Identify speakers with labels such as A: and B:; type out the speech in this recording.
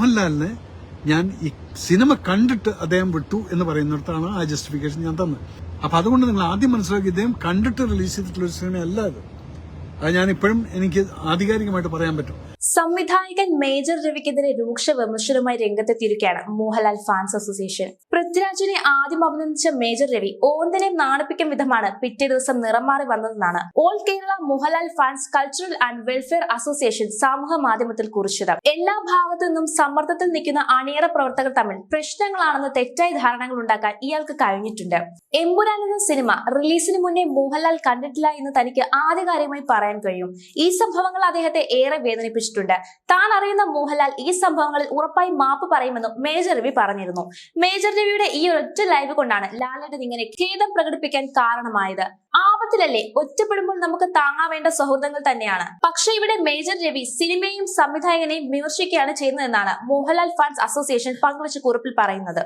A: മോഹൻലാലിനെ ഞാൻ ഈ സിനിമ കണ്ടിട്ട് അദ്ദേഹം വിട്ടു എന്ന് പറയുന്നിടത്താണ് ആ ജസ്റ്റിഫിക്കേഷൻ ഞാൻ തന്നത്. അപ്പൊ അതുകൊണ്ട് നിങ്ങൾ ആദ്യം മനസ്സിലാക്കി ഇദ്ദേഹം കണ്ടിട്ട് റിലീസ് ചെയ്തിട്ടുള്ള ഒരു സിനിമയല്ല അത്. അത് ഞാൻ ഇപ്പോഴും എനിക്ക് ആധികാരികമായിട്ട് പറയാൻ പറ്റും.
B: സംവിധായകൻ മേജർ രവിക്കെതിരെ രൂക്ഷ വിമർശനവുമായി രംഗത്തെത്തിയിരിക്കുകയാണ് മോഹൻലാൽ ഫാൻസ് അസോസിയേഷൻ. പൃഥ്വിരാജിനെ ആദ്യം അഭിനന്ദിച്ച മേജർ രവി ഓന്തനെ നാണിപ്പിക്കും വിധമാണ് പിറ്റേ ദിവസം നിറം മാറി വന്നതെന്നാണ് all Kerala Mohanlal fans cultural and welfare association സമൂഹ മാധ്യമത്തിൽ കുറിച്ചത്. എല്ലാ ഭാഗത്തു നിന്നും സമ്മർദ്ദത്തിൽ നിൽക്കുന്ന അണിയറ പ്രവർത്തകർ തമ്മിൽ പ്രശ്നങ്ങളാണെന്ന് തെറ്റായ ധാരണകൾ ഉണ്ടാക്കാൻ ഇയാൾക്ക് കഴിഞ്ഞിട്ടുണ്ട്. എമ്പുരാൻ എന്ന സിനിമ റിലീസിന് മുന്നേ മോഹൻലാൽ കണ്ടിട്ടില്ല എന്ന് തനിക്ക് ആദ്യകാര്യമായി പറയാൻ കഴിയും. ഈ സംഭവങ്ങൾ അദ്ദേഹത്തെ ഏറെ വേദനിപ്പിച്ചിട്ടുണ്ട് താൻ അറിയുന്ന മോഹൻലാൽ ഈ സംഭവങ്ങളിൽ ഉറപ്പായി മാപ്പ് പറയുമെന്നും മേജർ രവി പറഞ്ഞിരുന്നു. മേജർ രവിയുടെ ഈ ഒരൊറ്റ ലൈവ് കൊണ്ടാണ് ലാലേട്ടൻ ഇങ്ങനെ ഖേദം പ്രകടിപ്പിക്കാൻ കാരണമായത്. ആപത്തിലല്ലേ ഒറ്റപ്പെടുമ്പോൾ നമുക്ക് താങ്ങാവേണ്ട സൗഹൃദങ്ങൾ തന്നെയാണ്. പക്ഷേ ഇവിടെ മേജർ രവി സിനിമയും സംവിധായകനെയും വിമർശിക്കുകയാണ് ചെയ്യുന്നതെന്നാണ് മോഹൻലാൽ ഫാൻസ് അസോസിയേഷൻ പങ്കുവച്ച കുറിപ്പിൽ പറയുന്നത്.